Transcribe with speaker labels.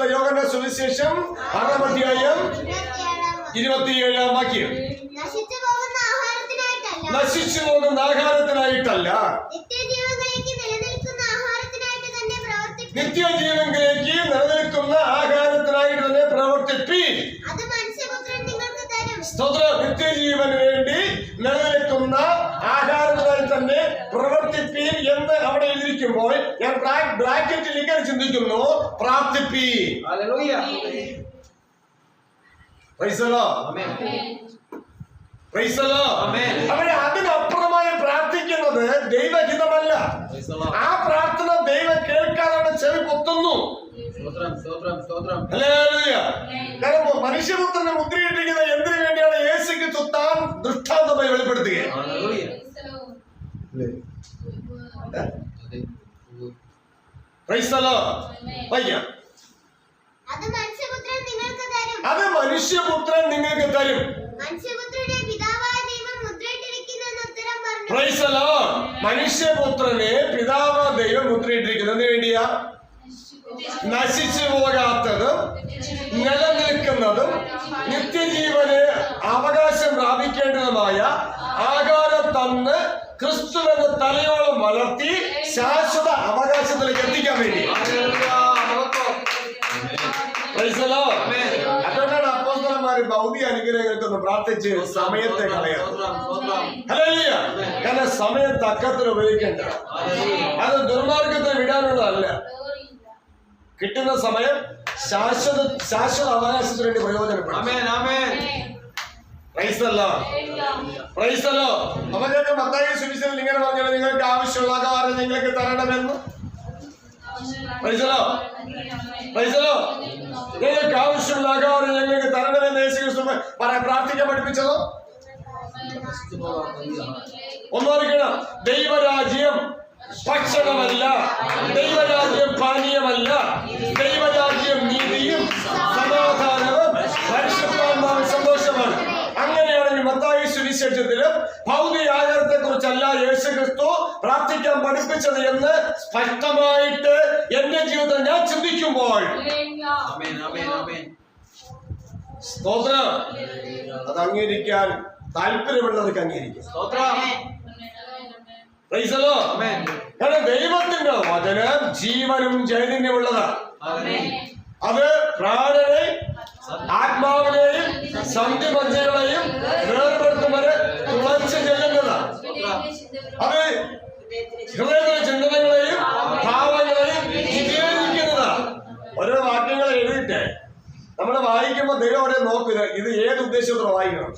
Speaker 1: വിശുദ്ധ യോഗന്റെ സുവിശേഷം ആറാം അധ്യായം
Speaker 2: ഇരുപത്തിയേഴാം
Speaker 1: വാക്യം.
Speaker 2: നശിച്ചു പോകുന്ന ആഹാരത്തിനായിട്ടല്ല. നിത്യജീവങ്ങളിലേക്ക് നിലനിൽക്കുന്ന ആഹാരത്തിനായിട്ട് തന്നെ
Speaker 1: പ്രവർത്തിപ്പി. പ്രവർത്തിപ്പീൻ സ്തോത്ര. നിത്യജീവന് വേണ്ടി നിലനിൽക്കുന്ന ആഹാരത്തിനായി തന്നെ പ്രവർത്തിപ്പീൻ എന്ന് എഴുതിയിരിക്കുമ്പോൾ ഞാൻ ബ്രാ- ബ്രാക്കറ്റിൽ ഇങ്ങനെ ചിന്തിക്കുന്നു. പ്രാർത്ഥിപ്പി. അതിനപ്പുറമായി പ്രാർത്ഥിക്കുന്നത് ദൈവഹിതമല്ല. ആ പ്രാർത്ഥന ദൈവ കേൾക്കാതെ ചെവി കൊത്തുന്നു. കാരണം മനുഷ്യപുത്രനെ മുദ്രയിട്ടിരിക്കുന്ന എന്തിനു വേണ്ടിയാണ് യേശുക്ക് ചുത്താൻ ദൃഷ്ടാന്തമായി വെളിപ്പെടുത്തുക
Speaker 2: അത് മനുഷ്യപുത്രൻ നിങ്ങൾക്ക് തരും.
Speaker 1: അത് മനുഷ്യപുത്രൻ നിങ്ങൾക്ക് തരും.
Speaker 2: മനുഷ്യപുത്രനെ
Speaker 1: പിതാവ് ദൈവം മുദ്രയിട്ടിരിക്കുന്നതിന് വേണ്ടിയാ? നശിച്ചു പോകാത്തതും നിലനിൽക്കുന്നതും നിത്യജീവന് അവകാശം പ്രാപിക്കേണ്ടതുമായ ആകാരം തന്ന് ക്രിസ്തു എന്ന തലയോളം വളർത്തി ശാശ്വത അവകാശത്തിലേക്ക് എത്തിക്കാൻ വേണ്ടി. അതുകൊണ്ടാണ് അപ്പോസ്തലന്മാര് പ്രാർത്ഥിച്ച് സമയത്തെ കളയാം
Speaker 3: സ്തോത്രം സ്തോത്രം
Speaker 1: ഹല്ലേലൂയ. കാരണം സമയം തക്കത്തിന് ഉപയോഗിക്കേണ്ട. അത് ദുർമാർഗത്തെ വിടാനുള്ളതല്ല കിട്ടുന്ന സമയം ശാശ്വത ശാശ്വത അവകാശത്തിന് വേണ്ടി പ്രയോജനപ്പെടും അപ്പൊ ഞങ്ങൾക്ക് മത്തായി സുവിശേഷം ഇങ്ങനെ പറഞ്ഞത് നിങ്ങൾക്ക് ആവശ്യമുള്ള കാര്യം നിങ്ങൾക്ക് തരണമെന്ന്. നിങ്ങൾക്ക് ആവശ്യമുള്ള കാര്യം ഞങ്ങൾക്ക് തരണമെന്ന് യേശു പറയാൻ പ്രാർത്ഥിക്കാൻ പഠിപ്പിച്ചതോ? ഒന്നോർക്കണം. ദൈവരാജ്യം ഭക്ഷണമല്ല. ദൈവരാജ്യം പാനീയമല്ല. യേശു ക്രിസ്തു പ്രാർത്ഥിക്കാൻ പഠിപ്പിച്ചത് എന്ന് സ്പഷ്ടമായിട്ട് എന്റെ ജീവിതം ഞാൻ ചിന്തിക്കുമ്പോൾ. സ്തോത്രം. അത് അംഗീകരിക്കാൻ താല്പര്യമുള്ളവർക്ക് അംഗീകരിക്കും. കാരണം ദൈവത്തിന്റെ വചനം ജീവനും ചൈതന്യമുള്ളതാണ്. അത് പ്രാണനെ ആത്മാവിനെയും സന്ധിമജ്ജകളെയും വേർപെടുത്തും അത് ഭാവങ്ങളെയും ഓരോ വാക്യങ്ങൾ എഴുതിയിട്ട് നമ്മൾ വായിക്കുമ്പോൾ ദൈവം നോക്കുക ഇത് ഏത് ഉദ്ദേശത്തോടെ വായിക്കണം.